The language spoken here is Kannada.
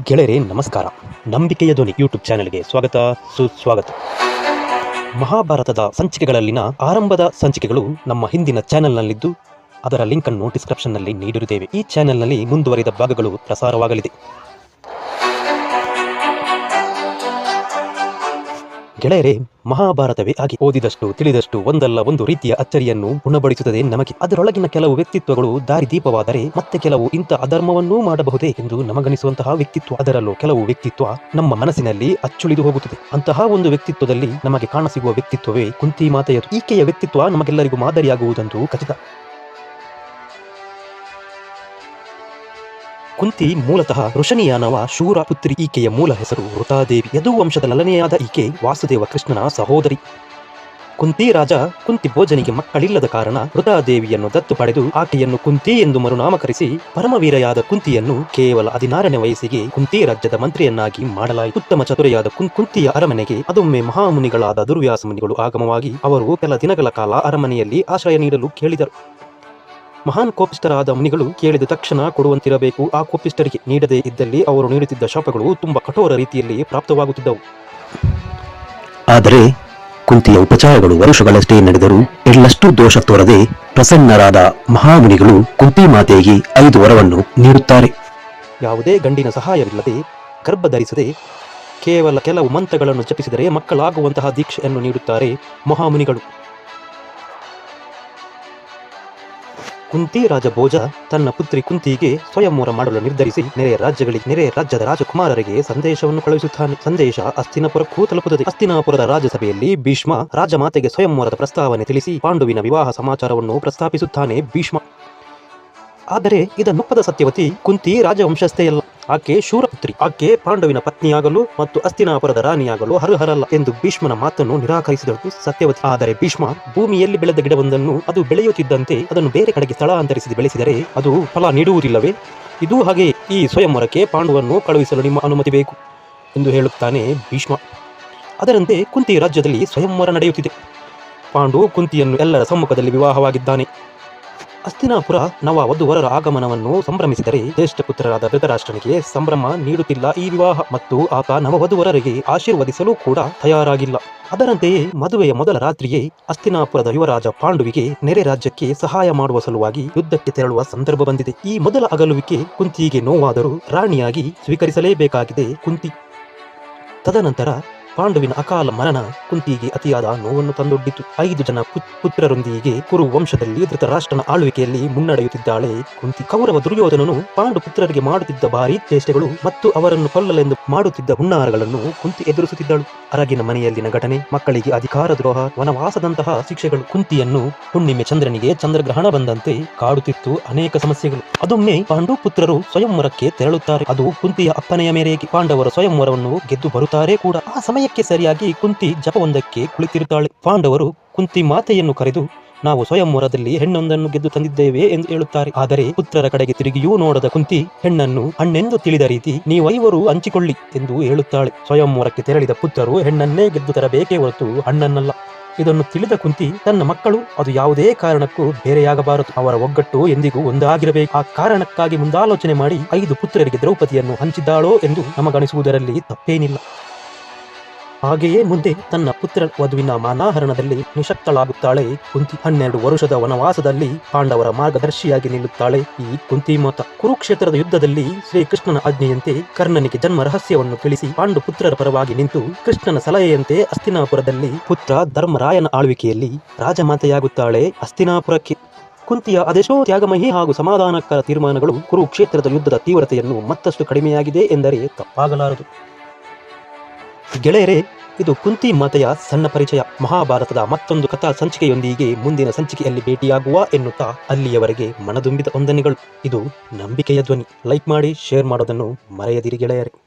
ಗೆಳೆಯರೇ, ನಮಸ್ಕಾರ. ನಂಬಿಕೆಯ ಧ್ವನಿ ಯೂಟ್ಯೂಬ್ ಚಾನೆಲ್ಗೆ ಸ್ವಾಗತ, ಸುಸ್ವಾಗತ. ಮಹಾಭಾರತದ ಸಂಚಿಕೆಗಳಲ್ಲಿನ ಆರಂಭದ ಸಂಚಿಕೆಗಳು ನಮ್ಮ ಹಿಂದಿನ ಚಾನೆಲ್ನಲ್ಲಿದ್ದು, ಅದರ ಲಿಂಕ್ ಅನ್ನು ಡಿಸ್ಕ್ರಿಪ್ಷನ್ನಲ್ಲಿ ನೀಡಿರುತ್ತೇವೆ. ಈ ಚಾನೆಲ್ನಲ್ಲಿ ಮುಂದುವರಿದ ಭಾಗಗಳು ಪ್ರಸಾರವಾಗಲಿದೆ. ಗೆಳೆಯರೇ, ಮಹಾಭಾರತವೇ ಆಗಿ ಓದಿದಷ್ಟು, ತಿಳಿದಷ್ಟು ಒಂದಲ್ಲ ಒಂದು ರೀತಿಯ ಅಚ್ಚರಿಯನ್ನು ಗುಣಪಡಿಸುತ್ತದೆ ನಮಗೆ. ಅದರೊಳಗಿನ ಕೆಲವು ವ್ಯಕ್ತಿತ್ವಗಳು ದಾರಿದೀಪವಾದರೆ ಮತ್ತೆ ಕೆಲವು ಇಂಥ ಅಧರ್ಮವನ್ನೂ ಮಾಡಬಹುದೇ ಎಂದು ನಮಗನಿಸುವಂತಹ ವ್ಯಕ್ತಿತ್ವ. ಅದರಲ್ಲೂ ಕೆಲವು ವ್ಯಕ್ತಿತ್ವ ನಮ್ಮ ಮನಸ್ಸಿನಲ್ಲಿ ಅಚ್ಚುಳಿದು ಹೋಗುತ್ತದೆ. ಅಂತಹ ಒಂದು ವ್ಯಕ್ತಿತ್ವದಲ್ಲಿ ನಮಗೆ ಕಾಣಸಿಗುವ ವ್ಯಕ್ತಿತ್ವವೇ ಕುಂತಿ ಮಾತೆಯದು. ಈಕೆಯ ವ್ಯಕ್ತಿತ್ವ ನಮಗೆಲ್ಲರಿಗೂ ಮಾದರಿಯಾಗುವುದಂತೂ ಖಚಿತ. ಕುಂತಿ ಮೂಲತಃ ಋಷನಿಯಾನವ ಶೂರ ಪುತ್ರಿ ಈಕೆಯ ಮೂಲ ಹೆಸರು ವೃತಾದೇವಿ ಯದುವಂಶದ ಲಲನೆಯಾದ ಈಕೆ ವಾಸುದೇವ ಕೃಷ್ಣನ ಸಹೋದರಿ. ಕುಂತಿ ರಾಜ, ಕುಂತಿ ಭೋಜನಿಗೆ ಮಕ್ಕಳಿಲ್ಲದ ಕಾರಣ ವೃತಾದೇವಿಯನ್ನು ದತ್ತು ಪಡೆದು ಆಕೆಯನ್ನು ಕುಂತಿ ಎಂದು ಮರುನಾಮಕರಿಸಿ ಪರಮವೀರೆಯಾದ ಕುಂತಿಯನ್ನು ಕೇವಲ ಹದಿನಾರನೇ ವಯಸ್ಸಿಗೆ ಕುಂತಿ ರಾಜ್ಯದ ಮಂತ್ರಿಯನ್ನಾಗಿ ಮಾಡಲಾಯಿತು. ಉತ್ತಮ ಚತುರೆಯಾದ ಕುಂತಿಯ ಅರಮನೆಗೆ ಅದೊಮ್ಮೆ ಮಹಾಮುನಿಗಳಾದ ದುರ್ವ್ಯಾಸ ಮುನಿಗಳು ಆಗಮವಾಗಿ ಅವರು ಕೆಲ ದಿನಗಳ ಕಾಲ ಅರಮನೆಯಲ್ಲಿ ಆಶ್ರಯ ನೀಡಲು ಕೇಳಿದರು. ಮಹಾನ್ ಕೋಪಿಷ್ಟರಾದ ಮುನಿಗಳು ಕೇಳಿದ ತಕ್ಷಣ ಕೊಡುವಂತಿರಬೇಕು. ಆ ಕೋಪಿಷ್ಟರಿಗೆ ನೀಡದೇ ಇದ್ದಲ್ಲಿ ಅವರು ನೀಡುತ್ತಿದ್ದ ಶಾಪಗಳು ತುಂಬಾ ಕಠೋರ ರೀತಿಯಲ್ಲಿ ಪ್ರಾಪ್ತವಾಗುತ್ತಿದ್ದವು. ಆದರೆ ಕುಂತಿಯ ಉಪಚಾರಗಳು ವರುಷಗಳಷ್ಟೇ ನಡೆದರೂ ಎಳ್ಳಷ್ಟು ದೋಷ ತೋರದೆ ಪ್ರಸನ್ನರಾದ ಮಹಾಮುನಿಗಳು ಕುಂತಿ ಮಾತೆಗೆ ಐದು ವರವನ್ನು ನೀಡುತ್ತಾರೆ. ಯಾವುದೇ ಗಂಡಿನ ಸಹಾಯವಿಲ್ಲದೆ ಗರ್ಭ ಧರಿಸದೆ ಕೇವಲ ಕೆಲವು ಮಂತ್ರಗಳನ್ನು ಜಪಿಸಿದರೆ ಮಕ್ಕಳಾಗುವಂತಹ ದೀಕ್ಷೆಯನ್ನು ನೀಡುತ್ತಾರೆ ಮಹಾಮುನಿಗಳು. ಕುಂತಿ ರಾಜ ಭೋಜ ತನ್ನ ಪುತ್ರಿ ಕುಂತಿಗೆ ಸ್ವಯಂವರ ಮಾಡಲು ನಿರ್ಧರಿಸಿ ನೆರೆಯ ರಾಜ್ಯಗಳಿಗೆ, ನೆರೆಯ ರಾಜ್ಯದ ರಾಜಕುಮಾರರಿಗೆ ಸಂದೇಶವನ್ನು ಕಳುಹಿಸುತ್ತಾನೆ. ಸಂದೇಶ ಅಸ್ತಿನಾಪುರಕ್ಕೂ ತಲುಪುತ್ತದೆ ಅಸ್ತಿನಾಪುರದ ರಾಜ್ಯಸಭೆಯಲ್ಲಿ ಭೀಷ್ಮ ರಾಜಮಾತೆಗೆ ಸ್ವಯಂವರದ ಪ್ರಸ್ತಾವನೆ ತಿಳಿಸಿ ಪಾಂಡುವಿನ ವಿವಾಹ ಸಮಾಚಾರವನ್ನು ಪ್ರಸ್ತಾಪಿಸುತ್ತಾನೆ ಭೀಷ್ಮ. ಆದರೆ ಇದನ್ನೊಪ್ಪದ ಸತ್ಯವತಿ ಕುಂತಿ ರಾಜವಂಶಸ್ಥೇ ಅಲ್ಲ ಆಕೆ ಶೂರಪುತ್ರಿ ಆಕೆ ಪಾಂಡವಿನ ಪತ್ನಿಯಾಗಲು ಮತ್ತು ಅಸ್ತಿನಾಪುರದ ರಾಣಿಯಾಗಲು ಅರ್ಹರಲ್ಲ ಎಂದು ಭೀಷ್ಮನ ಮಾತನ್ನು ನಿರಾಕರಿಸಿದಳು ಸತ್ಯವತಿ. ಆದರೆ ಭೀಷ್ಮ ಭೂಮಿಯಲ್ಲಿ ಬೆಳೆದ ಗಿಡವೊಂದನ್ನು ಅದು ಬೆಳೆಯುತ್ತಿದ್ದಂತೆ ಅದನ್ನು ಬೇರೆ ಕಡೆಗೆ ಸ್ಥಳಾಂತರಿಸಿ ಬೆಳೆಸಿದರೆ ಅದು ಫಲ ನೀಡುವುದಿಲ್ಲವೇ? ಇದು ಹಾಗೆ ಈ ಸ್ವಯಂವರಕ್ಕೆ ಪಾಂಡುವನ್ನು ಕಳುಹಿಸಲು ನಿಮ್ಮ ಅನುಮತಿ ಬೇಕು ಎಂದು ಹೇಳುತ್ತಾನೆ ಭೀಷ್ಮ. ಅದರಂತೆ ಕುಂತಿ ರಾಜ್ಯದಲ್ಲಿ ಸ್ವಯಂವರ ನಡೆಯುತ್ತಿದೆ. ಪಾಂಡು ಕುಂತಿಯನ್ನು ಎಲ್ಲರ ಸಮ್ಮುಖದಲ್ಲಿ ವಿವಾಹವಾಗಿದ್ದಾನೆ. ಅಸ್ತಿನಾಪುರ ನವ ವಧುವರರ ಆಗಮನವನ್ನು ಸಂಭ್ರಮಿಸಿದರೆ ಜ್ಯೇಷ್ಠ ಪುತ್ರರಾದ ಧೃತರಾಷ್ಟ್ರನಿಗೆ ಸಂಭ್ರಮ ನೀಡುತ್ತಿಲ್ಲ ಈ ವಿವಾಹ ಮತ್ತು ಆತ ನವವಧುವರರಿಗೆ ಆಶೀರ್ವದಿಸಲು ಕೂಡ ತಯಾರಾಗಿಲ್ಲ. ಅದರಂತೆಯೇ ಮದುವೆಯ ಮೊದಲ ರಾತ್ರಿಯೇ ಅಸ್ತಿನಾಪುರದ ಯುವರಾಜ ಪಾಂಡುವಿಗೆ ನೆರೆ ರಾಜ್ಯಕ್ಕೆ ಸಹಾಯ ಮಾಡುವ ಸಲುವಾಗಿ ಯುದ್ಧಕ್ಕೆ ತೆರಳುವ ಸಂದರ್ಭ ಬಂದಿದೆ. ಈ ಮೊದಲ ಅಗಲುವಿಕೆ ಕುಂತಿಗೆ ನೋವಾದರೂ ರಾಣಿಯಾಗಿ ಸ್ವೀಕರಿಸಲೇಬೇಕಾಗಿದೆ ಕುಂತಿ. ತದನಂತರ ಪಾಂಡುವಿನ ಅಕಾಲ ಮರಣ ಕುಂತಿಗೆ ಅತಿಯಾದ ನೋವನ್ನು ತಂದೊಡ್ಡಿತು. ಐದು ಜನ ಪುತ್- ಪುತ್ರರೊಂದಿಗೆ ಕುರು ವಂಶದಲ್ಲಿ ಧೃತರಾಷ್ಟ್ರನ ಆಳ್ವಿಕೆಯಲ್ಲಿ ಮುನ್ನಡೆಯುತ್ತಿದ್ದಾಳೆ. ಕುಂತಿ ಕೌರವ ದುರ್ಯೋಧನನು ಪಾಂಡು ಪುತ್ರರಿಗೆ ಮಾಡುತ್ತಿದ್ದ ಭಾರಿ ಚೇಷ್ಟೆಗಳು ಮತ್ತು ಅವರನ್ನು ಕೊಲ್ಲಲೆಂದು ಮಾಡುತ್ತಿದ್ದ ಹುನ್ನಾರಗಳನ್ನು ಕುಂತಿ ಎದುರಿಸುತ್ತಿದ್ದಳು. ಅರಗಿನ ಮನೆಯಲ್ಲಿನ ಘಟನೆ, ಮಕ್ಕಳಿಗೆ ಅಧಿಕಾರ ದ್ರೋಹ, ವನವಾಸದಂತಹ ಶಿಕ್ಷೆಗಳು ಕುಂತಿಯನ್ನು ಹುಣ್ಣಿಮೆ ಚಂದ್ರನಿಗೆ ಚಂದ್ರಗ್ರಹಣ ಬಂದಂತೆ ಕಾಡುತ್ತಿತ್ತು ಅನೇಕ ಸಮಸ್ಯೆಗಳು. ಅದೊಮ್ಮೆ ಪಾಂಡು ಪುತ್ರರು ಸ್ವಯಂವರಕ್ಕೆ ತೆರಳುತ್ತಾರೆ. ಅದು ಕುಂತಿಯ ಅಪ್ಪನೆಯ ಮೇರೆಗೆ ಪಾಂಡವರ ಸ್ವಯಂವರವನ್ನು ಗೆದ್ದು ಬರುತ್ತಾರೆ ಕೂಡ. ಆ ಸಮಯಕ್ಕೆ ಸರಿಯಾಗಿ ಕುಂತಿ ಜಪವೊಂದಕ್ಕೆ ಕುಳಿತಿರುತ್ತಾಳೆ ಪಾಂಡವರು ಕುಂತಿ ಮಾತೆಯನ್ನು ಕರೆದು, ನಾವು ಸ್ವಯಂವರದಲ್ಲಿ ಹೆಣ್ಣೊಂದನ್ನು ಗೆದ್ದು ತಂದಿದ್ದೇವೆ ಎಂದು ಹೇಳುತ್ತಾರೆ. ಆದರೆ ಪುತ್ರರ ಕಡೆಗೆ ತಿರುಗಿಯೂ ನೋಡದ ಕುಂತಿ, ಹೆಣ್ಣನ್ನು ಹಣ್ಣೆಂದು ತಿಳಿದ ರೀತಿ ನೀವೈವರು ಹಂಚಿಕೊಳ್ಳಿ ಎಂದು ಹೇಳುತ್ತಾಳೆ. ಸ್ವಯಂವರಕ್ಕೆ ತೆರಳಿದ ಪುತ್ರರು ಹೆಣ್ಣನ್ನೇ ಗೆದ್ದು ತರಬೇಕೇ ಹೊರತು ಹಣ್ಣನ್ನಲ್ಲ. ಇದನ್ನು ತಿಳಿದ ಕುಂತಿ, ತನ್ನ ಮಕ್ಕಳು, ಅದು ಯಾವುದೇ ಕಾರಣಕ್ಕೂ ಬೇರೆಯಾಗಬಾರದು. ಅವರ ಒಗ್ಗಟ್ಟು ಎಂದಿಗೂ ಒಂದಾಗಿರಬೇಕು. ಆ ಕಾರಣಕ್ಕಾಗಿ ಮುಂದಾಲೋಚನೆ ಮಾಡಿ ಐದು ಪುತ್ರರಿಗೆ ದ್ರೌಪದಿಯನ್ನು ಹಂಚಿದ್ದಾಳೋ ಎಂದು ನಮಗನಿಸುವುದರಲ್ಲಿ ತಪ್ಪೇನಿಲ್ಲ. ಹಾಗೆಯೇ ಮುಂದೆ ತನ್ನ ಪುತ್ರ ವಧುವಿನ ಮಾನಾಹರಣದಲ್ಲಿ ನಿಶಕ್ತಳಾಗುತ್ತಾಳೆ. ಕುಂತಿ ಹನ್ನೆರಡು ವರುಷದ ವನವಾಸದಲ್ಲಿ ಪಾಂಡವರ ಮಾರ್ಗದರ್ಶಿಯಾಗಿ ನಿಲ್ಲುತ್ತಾಳೆ. ಈ ಕುಂತಿ ಮಾತ ಕುರುಕ್ಷೇತ್ರದ ಯುದ್ಧದಲ್ಲಿ ಶ್ರೀಕೃಷ್ಣನ ಆಜ್ಞೆಯಂತೆ ಕರ್ಣನಿಗೆ ಜನ್ಮ ರಹಸ್ಯವನ್ನು ತಿಳಿಸಿ ಪಾಂಡು ಪುತ್ರರ ಪರವಾಗಿ ನಿಂತು ಕೃಷ್ಣನ ಸಲಹೆಯಂತೆ ಅಸ್ತಿನಾಪುರದಲ್ಲಿ ಪುತ್ರ ಧರ್ಮರಾಯನ ಆಳ್ವಿಕೆಯಲ್ಲಿ ರಾಜಮಾತೆಯಾಗುತ್ತಾಳೆ ಅಸ್ತಿನಾಪುರಕ್ಕೆ. ಕುಂತಿಯ ಅದೆಷ್ಟೋ ತ್ಯಾಗಮಹಿ ಹಾಗೂ ಸಮಾಧಾನಕರ ತೀರ್ಮಾನಗಳು ಕುರುಕ್ಷೇತ್ರದ ಯುದ್ಧದ ತೀವ್ರತೆಯನ್ನು ಮತ್ತಷ್ಟು ಕಡಿಮೆಯಾಗಿದೆ ಎಂದರೆ ತಪ್ಪಾಗಲಾರದು. ಗೆಳೆಯರೇ, ಇದು ಕುಂತಿ ಮಾತೆಯ ಸಣ್ಣ ಪರಿಚಯ. ಮಹಾಭಾರತದ ಮತ್ತೊಂದು ಕಥಾ ಸಂಚಿಕೆಯೊಂದಿಗೆ ಮುಂದಿನ ಸಂಚಿಕೆಯಲ್ಲಿ ಭೇಟಿಯಾಗುವ ಎನ್ನುತ್ತಾ ಅಲ್ಲಿಯವರೆಗೆ ಮನದುಂಬಿದ ವಂದನೆಗಳು. ಇದು ನಂಬಿಕೆಯ ಧ್ವನಿ. ಲೈಕ್ ಮಾಡಿ, ಶೇರ್ ಮಾಡೋದನ್ನು ಮರೆಯದಿರಿ ಗೆಳೆಯರೇ.